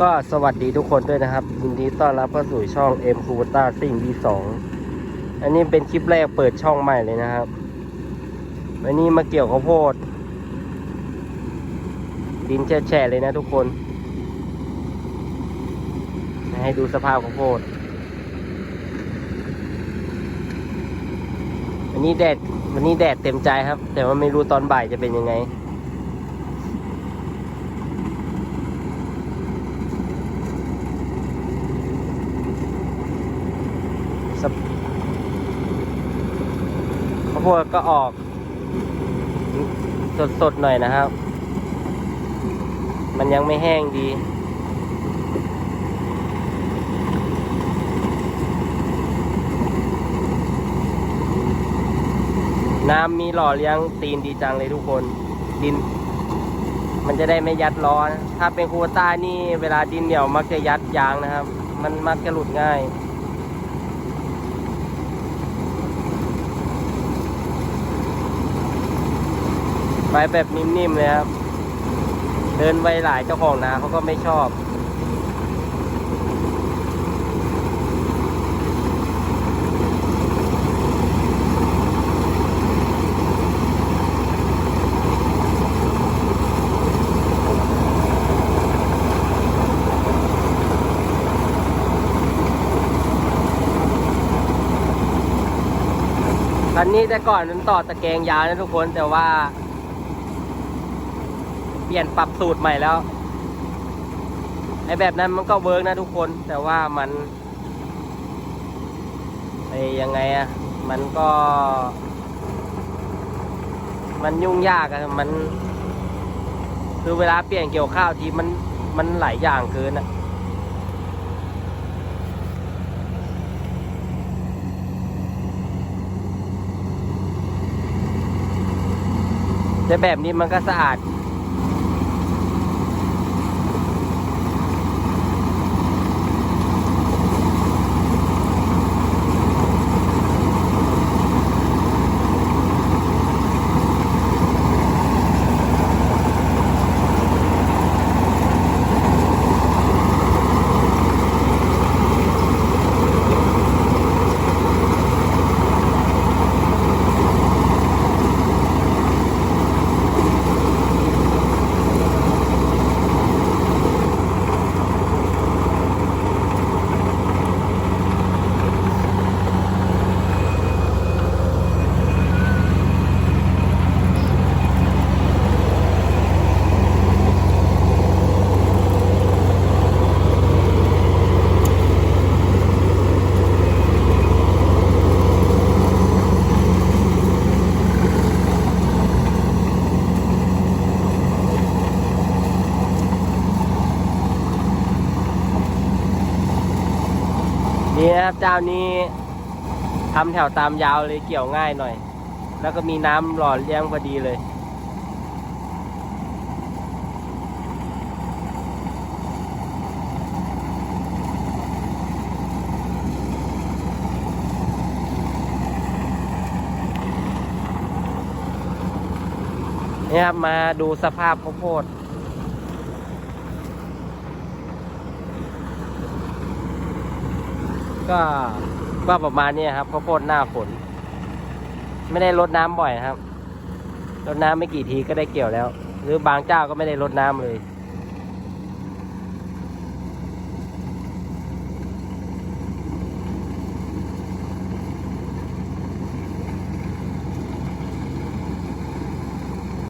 ก็สวัสดีทุกคนด้วยนะครับยินดีต้อนรับเข้าสู่ช่อง M c u b a t a ซิ่ง V2 อันนี้เป็นคลิปแรกเปิดช่องใหม่เลยนะครับ วันนี้มาเกี่ยวข้าวโพด ดินแฉะเลยนะทุกคน ให้ดูสภาพข้าวโพด วันนี้แดดวันนี้แดดเต็มใจครับ แต่ว่าไม่รู้ตอนบ่ายจะเป็นยังไง สภข้าวโพดก็ออกสดๆหน่อยนะครับ มันยังไม่แห้งดีน้ำมีหล่อเลี้ยงตีนดีจังเลยทุกคน ดิน มันจะได้ไม่ยัดล้อนะถ้าเป็นคูต้านี่เวลาดินเหนียวมักจะยัดยางนะครับ มันมักจะหลุดง่าย ไปแบบนิ่มๆเลยครับ เดินไวหลายเจ้าของนาเขาก็ไม่ชอบคันนี้แต่ก่อนมันต่อตะแกรงยาวนะทุกคนแต่ว่า เปลี่ยนปรับสูตรใหม่แล้วไอแบบนั้นมันก็เวิร์กนะทุกคน แต่ว่ามันไอยังไงอะมันก็ มันยุ่งยากอะมัน คือเวลาเปลี่ยนเกี่ยวข้าวทีมันมันหลายอย่างเกินอะแต่แบบนี้มันก็สะอาด นี่นะครับเจ้านี้ทำแถวตามยาวเลยเกี่ยวง่ายหน่อย แล้วก็มีน้ำหล่อเลี้ยงพอดีเลยนี่ครับมาดูสภาพข้าวโพด ก็ก็ประมาณนี้ครับข้าวโพดหน้าฝน ไม่ได้รดน้ำบ่อยนะครับรดน้ำไม่กี่ทีก็ได้เกี่ยวแล้ว หรือบางเจ้าก็ไม่ได้รดน้ำเลย